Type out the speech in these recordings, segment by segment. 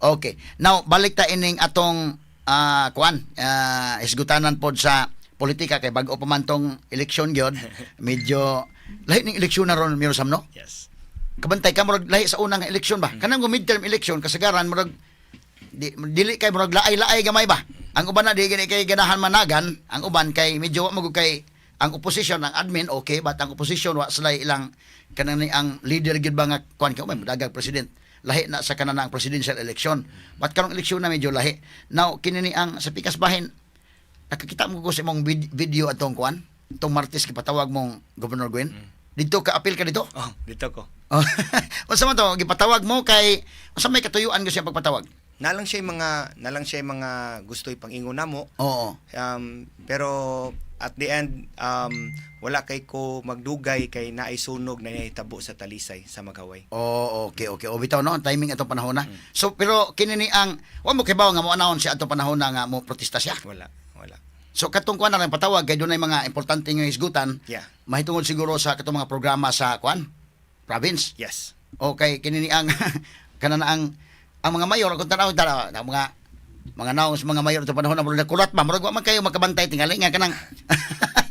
Okay. Now balik ta ining atong ah kuan ah, isgutanan pod sa politika kay bag-o pa man tong eleksyon gyud. Medyo lahi ning eleksyon na ron Mirosam no Yes. kabantay ka murag lahi sa unang eleksyon ba? Kanang go midterm election kasagaran murag di, dili kay murag laay-laay gamay ba? Ang uban na di gani kay ganahan managan. Ang uban kay medyo wa kay ang opposition ang admin okay but ang opposition wa sila ilang kanang ang leader gid ba nga kuan ka may dagag president lahi na sa kanana ang presidential election but karong eleksyon na medyo lahi now kini ni ang sa pikas bahin nakakita mo ko sa imong vid- video atong kuan itong Martes gipatawag mong Governor Gwen dito ka apil ka dito Oh, dito ko. Oh, unsa man to gipatawag mo kay unsa may katuyuan ko siya pagpatawag? Nalang siya yung mga nalang siya yung mga gusto ipangingon namo. Oo. Um, pero at the end um, wala kay ko magdugay kay naay sunog na nahitabo sa talisay sa Magaway. Oh, okay, okay. O bitaw no, timing atong panahon na. So pero kini ni ang wa mo kay nga mo announce siya atong panahon na nga mo protesta siya. Wala, wala. So katong kuan na lang patawag kay dunay mga importante nga isgutan. Yeah. Mahitungod siguro sa katong mga programa sa kuan province. Yes. Okay, kini ni ang kanana ang ang mga mayor kung tanaw tanaw ang mga mga naong mga mayor sa panahon na murag kulat ba? Murag man kayo makabantay tingali nga kanang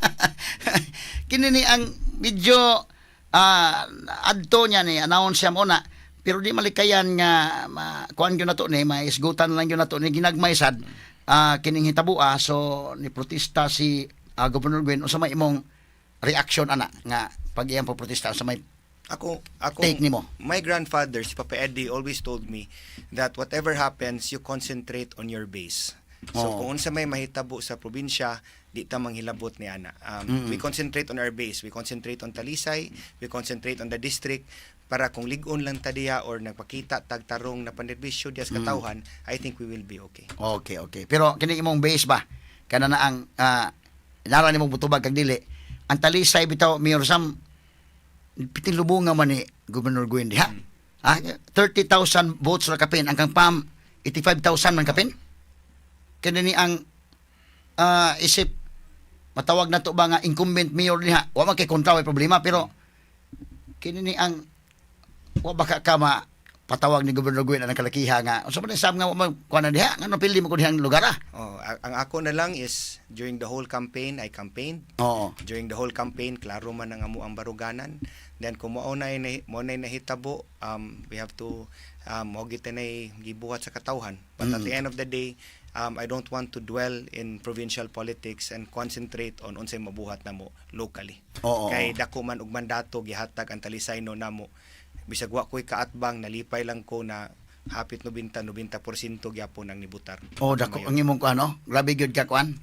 kini ni ang medyo ah adto niya ni announce siya muna. Pero di malikayan nga ma, kuan gyud nato ni may isgutan lang gyud nato ni ginagmay sad ah kining hitabua. So ni protesta si ah, Governor Gwen unsa may imong reaction ana nga pag iyang protesta sa may Ako, ako, Take nimo. my grandfather, si Papa Eddie, always told me that whatever happens, you concentrate on your base. So, Oo. kung unsa may mahitabo sa probinsya, di ta manghilabot ni ana. Um, We concentrate on our base. We concentrate on Talisay. We concentrate on the district para kung ligon lang ta diya or nagpakita tagtarong na panerbisyo diya sa katawhan, I think we will be okay. Okay, okay. Pero kini imong base ba? Kana na ang uh, nara nimong butubag kag dili. Ang talisay bitaw Mayor Sam piting lubunga man ni Governor Gwendy ha. Ah, 30,000 votes ra kapin ang kang PAM 85,000 man kapin. Kani ni ang ah, isip matawag na to ba nga incumbent mayor niya. Wa man kay kontra problema pero kini ni ang wa baka ka ma patawag ni Governor Gwen ang kalakiha nga unsa man sab nga man kuan diha nga no pili mo ko dihang lugar ah. Oh, ang ako na lang is during the whole campaign, I campaigned. Oo. during the whole campaign klaro man ang amo ang baruganan then kung mao na mo na nahitabo um we have to um mo gid gibuhat sa katawhan but at Mm. the end of the day um I don't want to dwell in provincial politics and concentrate on unsay mabuhat namo locally Oo. kay dako man og mandato gihatag ang talisay no namo bisag wa ko'y kaatbang nalipay lang ko na hapit 90 90% gyapon ang nibutar Oh, dako ang imong kuan no. Grabe gyud ka kuan.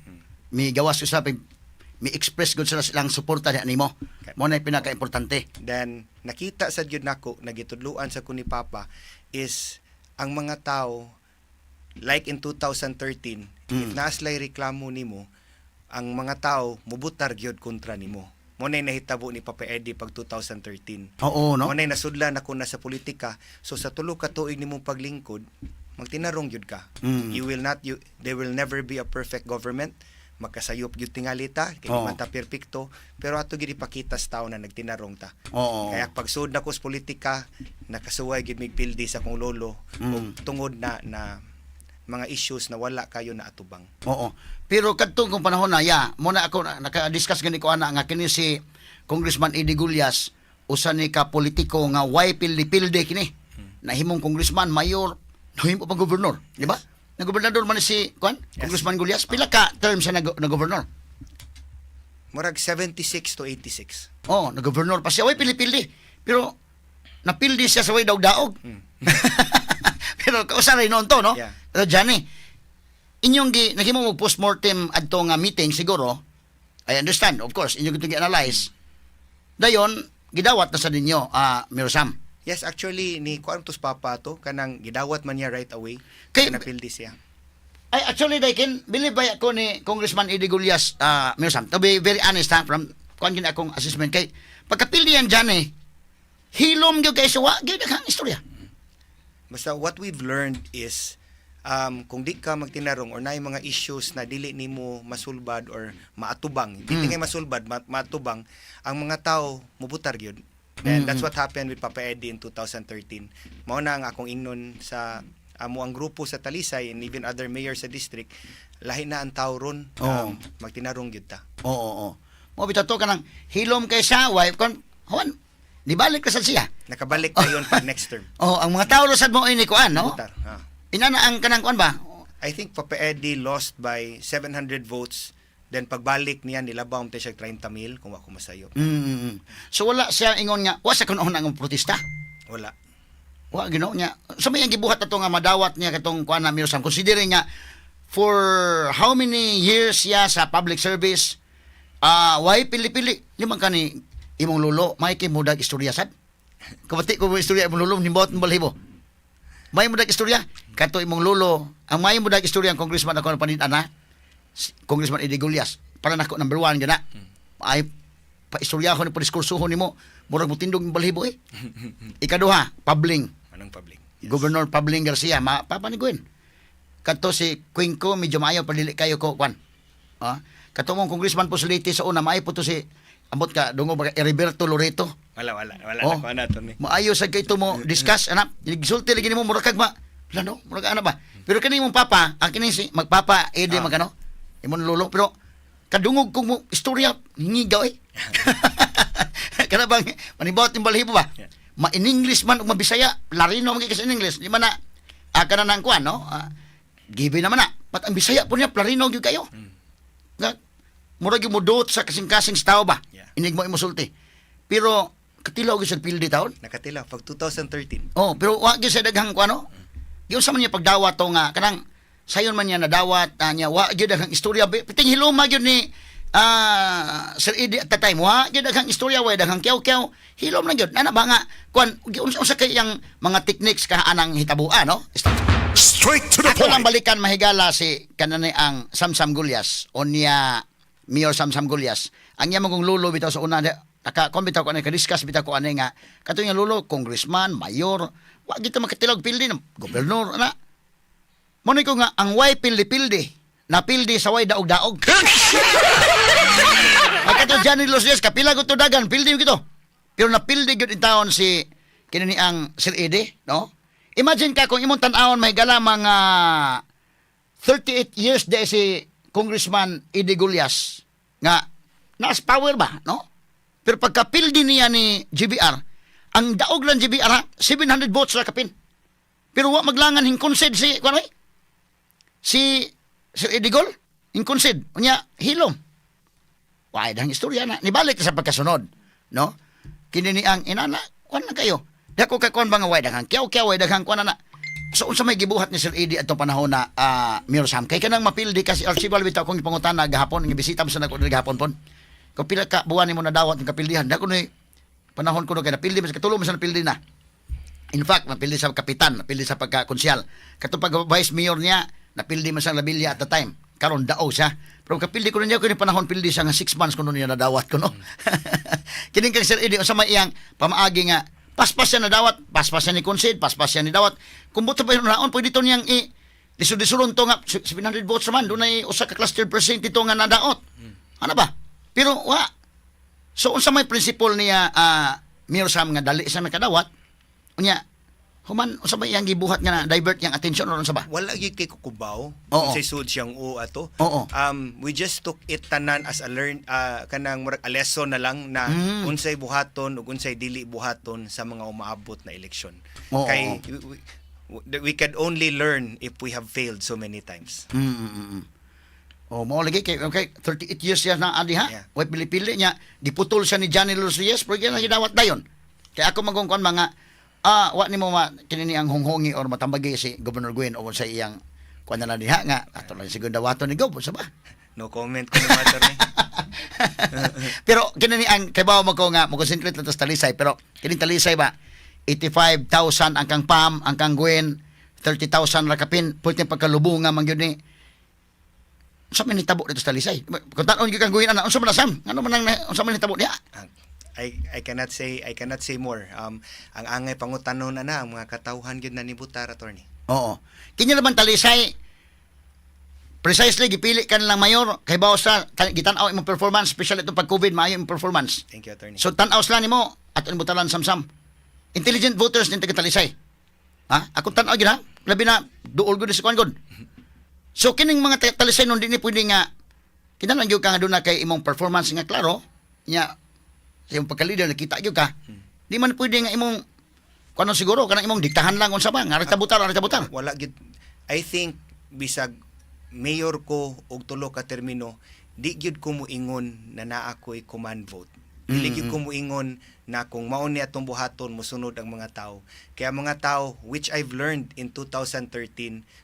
Mi gawas usab mi express gud sila silang suporta ni nimo. Mo na pinaka-importante. Then nakita sa gyud nako nagitudluan sa kuni Papa is ang mga tao like in 2013 if Mm. naaslay reklamo nimo ang mga tao mubutar gyud kontra nimo. Mo nay nahitabo ni Papa Eddie pag 2013. Oo no. Mo nay nasudlan ako na sa politika. So sa tulo ka tuig nimong paglingkod, magtinarong gyud ka. Mm. You will not you there will never be a perfect government. Magkasayop gyud tingalita, kay Oo. man ta perpekto, pero ato gyud ipakita sa tao na nagtinarong ta. Oo. Kaya pagsud na ko sa politika, nakasuway gid mig pildi sa akong lolo Mm. tungod na na mga issues na wala kayo na atubang. Oo. Pero kadtong kung panahon na ya, mo na ako na- naka-discuss gani ko ana nga kini si Congressman Eddie Gullias usa ni ka politiko nga way pildi-pildi kini. Nahimong congressman, mayor, nahimo pa gobernador, di ba? Na gobernador man si kuan, Yes. Congressman Gullias, pila ka term siya na, na gobernador? Murag 76 to 86. Oh, na-governor pa siya. Way pili-pili. Pero, napildi siya sa way daog-daog. Mm. Pero, kausa rin noon to, no? Yeah. Pero, Johnny, inyong gi, naghimo mo post-mortem adto nga meeting, siguro, I understand, of course, inyong itong gi-analyze. Dayon, gidawat na sa ninyo, ah, Mayor Sam. Yes, actually ni kuan papa to kanang gidawat man niya right away. Kay- napildi siya. Ay, actually, Daikin, believe ba ako ni Congressman Eddie Gullias, ah, Mayor Sam, to be very honest ha, from kuan gina akong assessment kay pagkapildi yan dyan eh, hilom gyud kay suwa, gyud kang istorya. Basta what we've learned is um, kung di ka magtinarong or na mga issues na dili nimo masulbad or maatubang, Mm. ngay masulbad, ma- maatubang, ang mga tao mubutar gyud. And Mm. that's what happened with Papa Eddie in 2013. Mao na ang akong ingnon sa amo ang grupo sa Talisay and even other mayors sa district lahi na ang tao ron Oo. um, magtinarong gyud ta Oo, oo. Mo bitaw to kanang hilom kay sa wife kon nibalik ka sa siya. nakabalik na yun pag next term Oh, ang mga tao sad mo ini kuan, no? Butar, ha. Inana ang kanang kuan ba? I think Papa Eddie lost by 700 votes then pagbalik niya nilabaw mo siya 30 mil kung ako masayo Mm. So wala siya ingon nga, wa sa kunoon ang protesta. wala Wa gino niya. Sa may ang gibuhat ato nga madawat niya katong kuan na Mirosam. Considering nga for how many years siya sa public service, ah why pili-pili limang kani imong lulo, may kay mudag istorya sad. Kumati ko istorya imong lulo nimbot balhibo. May mudag istorya kato imong lulo, ang may mudag istorya ang congressman ako na panitana, si Congressman Eddie Gullias. Para nako number one gana. Ay pa istorya ko ni padiskursuhon nimo, murag mo tindog ng balhibo eh. Ikaduha, pabling. anong public Governor Pabling Garcia, ma papaniguin. Kato si Quinco, medyo maayo, padili kayo ko, kwan. Ah? Kato mong congressman po sa sa una, maayo po to si, ambot ka, dungo ba, Heriberto Loreto. wala wala wala Oh. na ko ana to ni Maayo sa kayo mo discuss, anak. Igsulti lagi mo, murakag ba? Wala no, murakag ano ba? Pero kani mong papa, ang kini si, magpapa, ede, Ah. magano, imong lolo, pero, kadungog kong mo, istorya, hingigaw eh. Kana bang, manibawat yung balhibo ba? Yeah. Ma-in-English man, o mabisaya, larino man kasi in English, di man na, ah, kana nang kuan, no? Ah, gibe naman na. Pat ang bisaya po niya, larino kayo. Nga, murag yung mudot sa kasing-kasing sa tao ba? Yeah. Inig mo imusulti. Pero, katilaw gyud sa pildi taon. nakatila pag 2013 Oh, pero wa gyud sa daghang kuano. Giun sa man niya pagdawat to nga kanang sayon man niya nadawat uh, niya wa gyud daghang istorya piting hiloma gyud ni ah Sir Eddie at the time wa gyud daghang istorya wa daghang kyaw-kyaw hilom na gyud ana ba nga kuan giun sa kay yang mga techniques ka anang hitabuan no Straight to the ako lang point. balikan mahigala si kanani ang Samsam Gulyas o niya Mayor Samsam Gulyas. Ang niya mong lulo bitaw sa una naka kon bitaw ko ani ka-discuss bitaw ko ani nga kato nga lulo congressman, mayor, wa gito makatilog pildi ng gobernador ana. Mo ni ko nga ang way pildi-pildi na pildi sa way daog-daog. Ay kato Johnny Los Diaz kapila ko to dagan pildi gito. Pero napildi gyud in taon si kinani ang Sir Eddie, no? Imagine ka kung imong tan-awon may gala mga 38 years de si Congressman Eddie Gullias nga nas power ba, no? Pero pagkapildi niya ni GBR, ang daog lang GBR ha, 700 votes ra kapin. Pero wa maglangan hing concede si kuno si Sir Eddie Gol, hing concede. Unya hilom. Wa dang istorya na nibalik sa pagkasunod, no? Kini ni ang inana, kuan na kayo. Dako ka kuan ba nga way daghang kyaw-kyaw way daghang kuan na. So unsa may gibuhat ni Sir Eddie atong panahon na uh, Mayor Sam kay kanang mapildi kasi archibal bitaw kong ipangutana gahapon nga bisita mo sa nako diri gahapon pon. Kung pila ka buwan nimo nadawat ng kapildihan, dako ni panahon ko no kay napildi mas katulong mo sa napildi na. In fact, napildi sa kapitan, napildi sa pagka-konsyal. Katong pag vice mayor niya, napildi man sa Labilia at the time. Karon dao siya. Pero kapildi ko na niya, kung panahon pildi siya nga 6 months ko niya nadawat ko, no? Kining kang Sir Eddie, sa may iyang pamaagi nga, paspas siya nadawat, paspas siya ni concede, paspas siya ni dawat. Kung buto pa yun naon, pwede to niyang i, lisod-lisulon to nga, 700 votes naman, doon ay usa ka cluster percent ito nga nadaot. Ano ba? Pero, wa. So, unsa may principle niya, ah, Mayor Sam, nga dali sa may kadawat, unya, human, unsa ba iyang gibuhat nga na divert yang attention o unsa ba? wala gyud kay kukubaw Oo. say sud siyang u ato Oo. um we just took it tanan as a learn ah, kanang murag a lesson na lang na Mm. unsay buhaton ug unsay dili buhaton sa mga umaabot na eleksyon Oo. kay we, we, can only learn if we have failed so many times Mm, mm, mm, mm. Oh, mo lagi kay okay, 38 years siya na adi ha. Yeah. Way pili-pili niya, giputol siya ni Johnny Reyes, pero yan ang dayon. Kaya ako magungkon mga ah wa nimo ma kinini ang honghongi or matambagi si Governor Gwen o sa iyang kuan na diha nga ato lang siguro dawaton ni Gob sa ba. no comment ko ni matter ni pero kinini ang kay bawo mo ko nga mo concentrate lang ta sa talisay pero kini talisay ba 85,000 ang kang Pam, ang kang Gwen, 30,000 ra kapin, pwede pagkalubunga man gyud ni Unsa man nitabo dito sa talisay? Kung tanon gyud kang Gwen ana, unsa man? Ano man ang unsa man nitabo niya? I I cannot say I cannot say more um ang angay pangutanon na na ang mga katawhan gyud na nibutar attorney Oo. Kinya naman talisay precisely gipili ka lang mayor kay bawo sa gitan-aw imong performance especially itong pag COVID maayo imong performance. thank you attorney So tan-aw sila nimo at butalan samsam. Intelligent voters din taga talisay. Ha? Ako tan-aw gid ha. labi na duol gud sa kuan gud. So kining mga ta- talisay nun din ni pwede nga kinahanglan gyud ka nga doon na kay imong performance nga klaro nya sa imong pagka-leader nakita gyud ka. Di man pwede nga imong kuno siguro kanang imong diktahan lang unsa ba nga tabutar ara tabutar. wala gid I think bisag mayor ko og tulo ka termino di gyud ko moingon na naa ko'y command vote dili gyud ko moingon na kung mao ni atong buhaton mosunod ang mga tao kaya mga tao which I've learned in 2013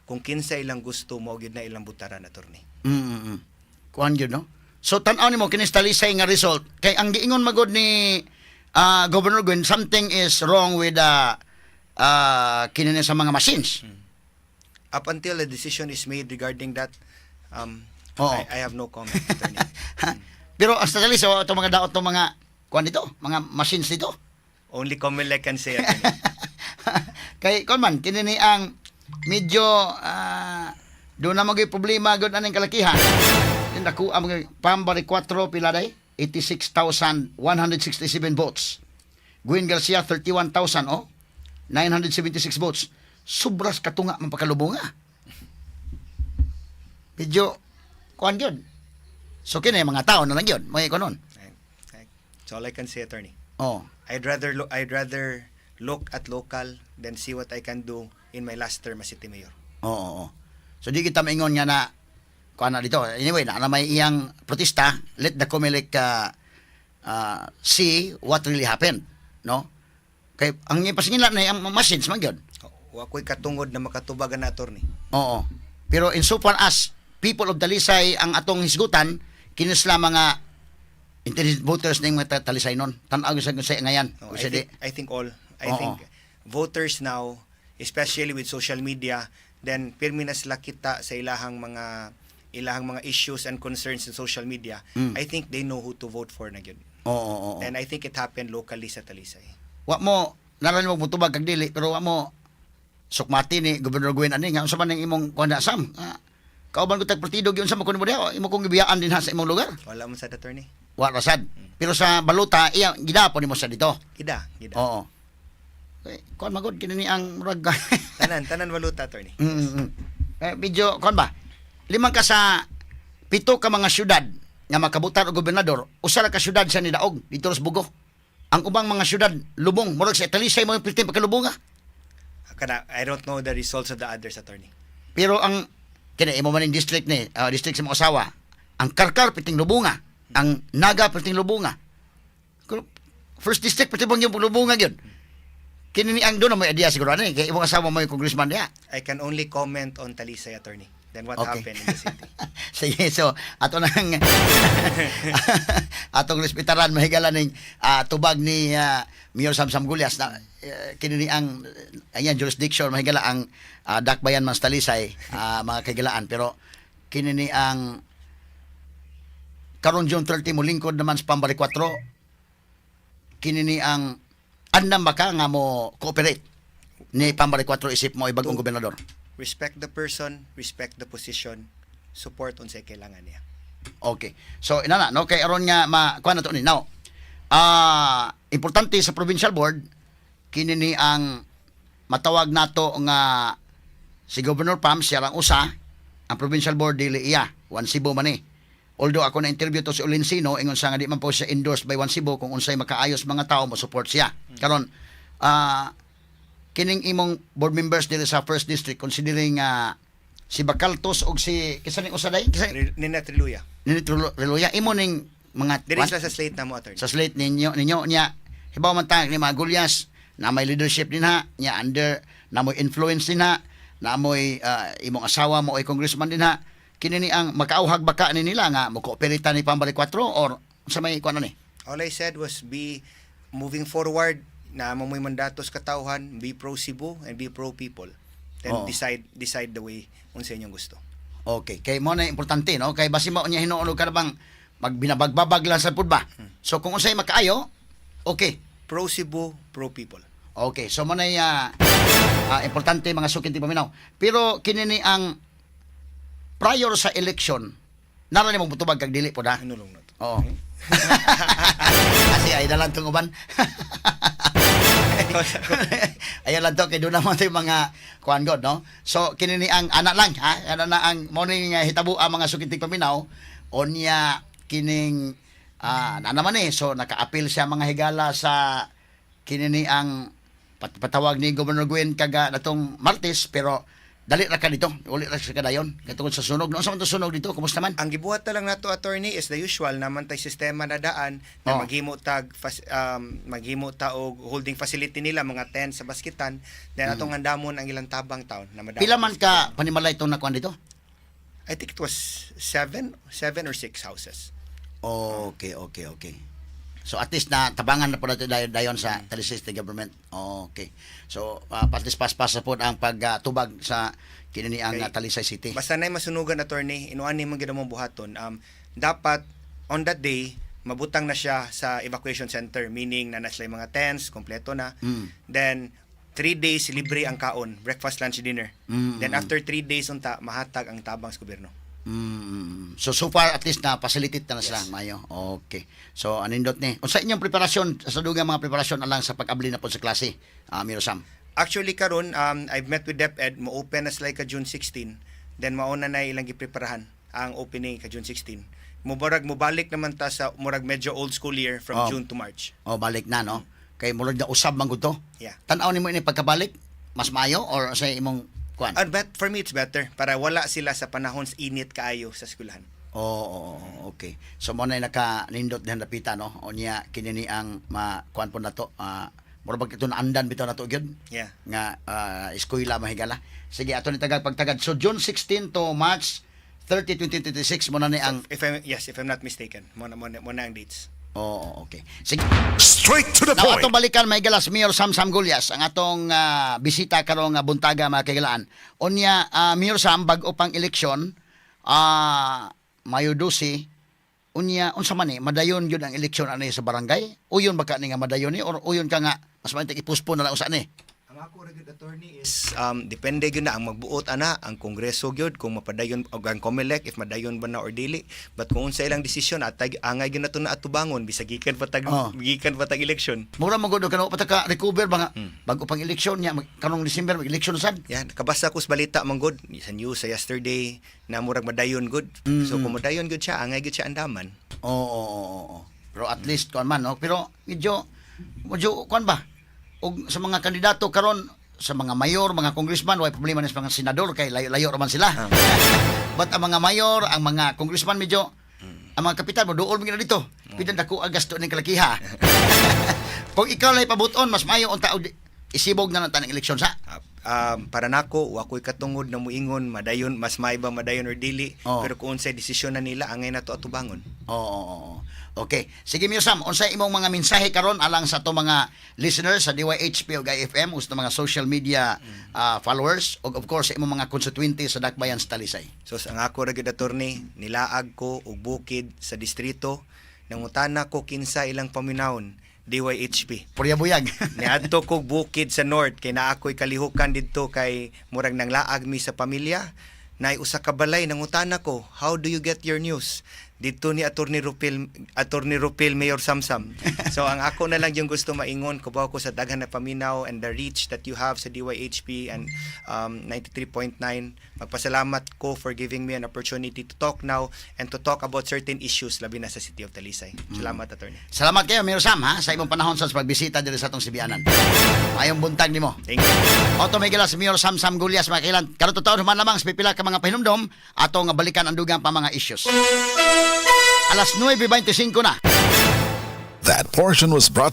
kung kinsa ilang gusto mao gyud na ilang butaran attorney Mm. Kuan gyud no. So tan-aw nimo kini talisay nga result kay ang giingon magod ni ah, Governor Gwen something is wrong with the uh, kini sa mga machines. up until a decision is made regarding that um Oo. I, I have no comment attorney Pero ang sa talisay so, mga daot to mga kuan dito, mga machines dito. only comment I can say kay kon man kini ni ang medyo ah, do na magay problema gud aning kalakihan. Dako ang mga pambari 4 pila day 86,167 votes. Gwen Garcia 31,000 oh. 976 votes. Sobras katunga man pakalubonga. Medyo kuan gyud. So kini mga tao na lang gyud, mga ikonon. That's all I can say attorney Oh. I'd rather look I'd rather look at local than see what I can do in my last term as city mayor. Oo, oo. So di kita maingon nga na kuan na dito. Anyway, na, na may iyang protesta, let the Comelec uh, uh, see what really happened, no? Kay ang ipasingin lang na ang machines man gyud. Wa ko'y katungod na makatubagan na attorney. Oo. Pero in so far as people of Dalisay ang atong hisgutan, kinisla mga intelligent voters ning mga Talisay nun. Tanaw sa sa ngayon. No, O I think I think all I Oo. think voters now especially with social media then pirmi na sila kita sa ilahang mga ilahang mga issues and concerns in social media. Mm. I think they know who to vote for na gyud. Oo, oo, oo. And I think it happened locally sa Talisay. wa mo naran mo mutubag kag dili pero wa mo sukmati ni Gobernador Gwen ani nga unsa man ang imong kuanda sam ah, kauban ko tag partido gyud sa mo kuno mo diha imo kong gibiyaan din ha sa imong lugar Wala man sa attorney. wa rasad pero sa baluta iya gidapon nimo sa dito Ida, ida. oo eh, kuan magod kini ni ang murag Tanan, tanan waluta attorney. mm, mm, mm. eh, video kuan ba limang ka sa pito ka mga syudad nga makabutan og gobernador usa ra ka syudad sa nidaog dito sa Bugo ang ubang mga syudad lubong murag sa Talisay mo piltin pagkalubonga Kana, I don't know the results of the others attorney. Pero ang kini imo man district ni, ah, district sa mga usawa, ang Karkar piting lubunga, ang Naga piting lubunga. First district pati bang yung lubunga gyud. Kini ni ang doon na may idea siguro ani kay imong asawa mo yung congressman diha. I can only comment on Talisay attorney. Then what Okay. happened in the city. Sige, so ato nang atong respetaran mahigala ning ah, tubag ni ah, Mayor Samsam Gulyas na eh, kini ni ang uh, ayan jurisdiction mahigala ang uh, Dakbayan Mas Talisay ah, mga kagilaan pero kini ni ang karon June 30 mo lingkod naman sa Pambari 4 kini ni ang andam baka nga mo cooperate ni Pambari 4 isip mo ibagong gobernador. Respect the person, respect the position, support unsay kailangan niya. Okay. So ina na no kay aron nga ma kuan na to ni. Now, ah importante sa provincial board kini ni ang matawag nato nga si Governor Pam siya lang usa ang provincial board dili iya Juan Cebu man ni. Although ako na interview to si Olinsino ingon sa nga di man po siya endorsed by Juan Cebu kung unsay makaayos mga tao mo support siya. Karon ah kining imong board members dili sa first district considering nga si Bakaltos og si kisa ning usa day kisa Nina Triluya. Nini Reloya imo ning mga Diri sa slate na mo attorney. sa slate ninyo ninyo niya. Hibaw man ta ni mga gulyas na may leadership din ha niya under na mo'y influence din ha na mo'y ah, imong asawa mo ay congressman din ha. Kini ni ang makauhag baka ni nila nga mo kooperita ni Pambari 4 or sa may kuan ni? All I said was be moving forward na mo may mandatos katauhan, be pro Cebu and be pro people. Then Oo. decide decide the way unsa inyong gusto. Okay, kay mo na importante no kay basi mo niya hinuulo ka na bang magbinabagbabag lang sa pud ba. So kung unsay makaayo, okay. Pro Cebu, pro people. Okay, so mo na uh, importante mga sukinti paminaw. Pero kini ni ang prior sa election, naran mo butubag kag dili po da. Hinulong na to. Oo. Kasi ay dalan tong uban. Ayan lang to kay doon naman tayo mga kuan god no. So kini ni ang anak lang ha. Ano na ang morning uh, hitabo ang mga sukiting paminaw onya kining ah na naman eh so naka-appeal siya mga higala sa kini ni ang pat- patawag ni Governor Gwen kaga natong Martes pero dali ra ka dito uli ra sa kadayon katungod sa sunog no sa man sunog dito kumusta man Ang gibuhat na lang nato attorney is the usual naman tay sistema na daan na Oh. maghimo tag um, maghimo ta og holding facility nila mga tent sa basketan then atong andamon ang ilang tabang taon na madamo. pila man ka panimalay itong nakuan dito I think it was seven, seven or six houses. Okay, okay, okay. So at least na tabangan na po natin dayon, dayon sa Talisay State Government. Okay. So uh, at least pas-pas na po ang pagtubag sa kinini ang Okay. uh, Talisay City. Basta na masunugan attorney, inuan ni mo buhaton. Um dapat on that day mabutang na siya sa evacuation center meaning na nasa mga tents, kompleto na. Mm. Then three days libre ang kaon, breakfast, lunch, dinner. Mm, Then mm. after three days unta mahatag ang tabang sa gobyerno. Mm, so so far at least na facilitate na, na sila Yes. mayo. Okay. So anindot ni. Unsa inyong preparasyon sa dugang mga preparasyon alang sa pag-abli na po sa klase? Ah, Miro Sam. Actually karon um I've met with DepEd mo open na sila ka June 16 then mauna na ilang gipreparahan ang opening ka June 16. Mubarag mobalik naman ta sa murag medyo old school year from Oh. June to March. O balik na no. Kay murag na usab man gud to. Yeah. Tan-aw nimo ini pagkabalik mas maayo or sa imong kuan? And bet for me it's better para wala sila sa panahon sa init kaayo sa eskwelahan. Oo, oh, okay. So mo na naka nindot din napita no. Onya kinini ang ma kuan po nato. Ah, mura bag ito na andan bitaw nato gyud Yeah. nga uh, eskwela mahigala. Sige ato ni tagag pagtagad. So June 16 to March 30 2026 mo na ni ang If I'm, yes, if I'm not mistaken, mo na mo na, mo na ang dates. Oo, okay. Sige. Straight to the Now, point. atong balikan may galas Mayor Sam Sam Gulyas ang atong ah, bisita karong nga buntaga mga kaigalaan. Unya uh, Mayor Sam bag-o pang eleksyon ah Mayo 12 unya unsa man ni madayon gyud ang eleksyon ani sa barangay? Uyon ba ka ni nga madayon ni or uyon ka nga mas maayong i-postpone na lang usa ni? Ang ako ra attorney is um depende gyud na ang magbuot ana ang kongreso gyud kung mapadayon og ang COMELEC if madayon ba na or dili but kung unsa ilang desisyon at angay gyud nato na atubangon bisag gikan pa tag Oh. gikan pa tag election. Mura mo gud kanang pataka recover ba nga Hmm. bago pang eleksyon nya mag- karong December mag eleksyon sad. Yan, nakabasa ko sa balita man good sa news sa yesterday na murag madayon good. So kung madayon good siya, angay good siya andaman. Oo, oo, oo, oo. Pero at least kuan man no, pero medyo medyo kuan ba? Og sa mga kandidato karon sa mga mayor, mga congressman, way problema na sa mga senador kay layo-layo raman sila. But ang mga mayor, ang mga congressman medyo ang mga kapitan mo duol mo dito. Pidan dako ang gasto ning kalakiha. Kung ikaw lay pabuton, mas mayo unta og isibog na lang tanang eleksyon sa. Uh, um, para nako wa ko'y katungod na muingon madayon mas may ba madayon or dili Oh. pero kung unsay desisyon na nila angay na to atubangon Oo, oo. Okay. Sige, Mio Sam, unsay imong mga mensahe karon alang sa to mga listeners sa DYHP o IFM o sa mga social media ah, followers o of course sa imong mga konstituente sa Dakbayan sa Talisay. So sa ang ako ra gyud attorney, nilaag ko og bukid sa distrito nangutana ko kinsa ilang paminawon DYHP. Purya buyag. Niadto ko bukid sa north kay naa ako'y kalihukan didto kay murag nang laag mi sa pamilya. Nay usa ka balay nangutana ko, how do you get your news? Dito ni Attorney Rupil Attorney Rupil Mayor Samsam. So ang ako na lang yung gusto maingon ko ko sa daghan na paminaw and the reach that you have sa DYHP and um, 93.9. Magpasalamat ko for giving me an opportunity to talk now and to talk about certain issues labi na sa City of Talisay. Salamat Attorney. Salamat kayo, Mio Sam, ha, sa imong panahon sa pagbisita diri sa atong Sibianan. Ayong buntag nimo. Thank you. Oto may gilas Mio Sam Sam Gulyas mga kailan. Karon to taon human lamang sa pipila ka mga pahinumdom ato nga balikan ang dugang pa mga issues. Alas 9:25 na. That portion was brought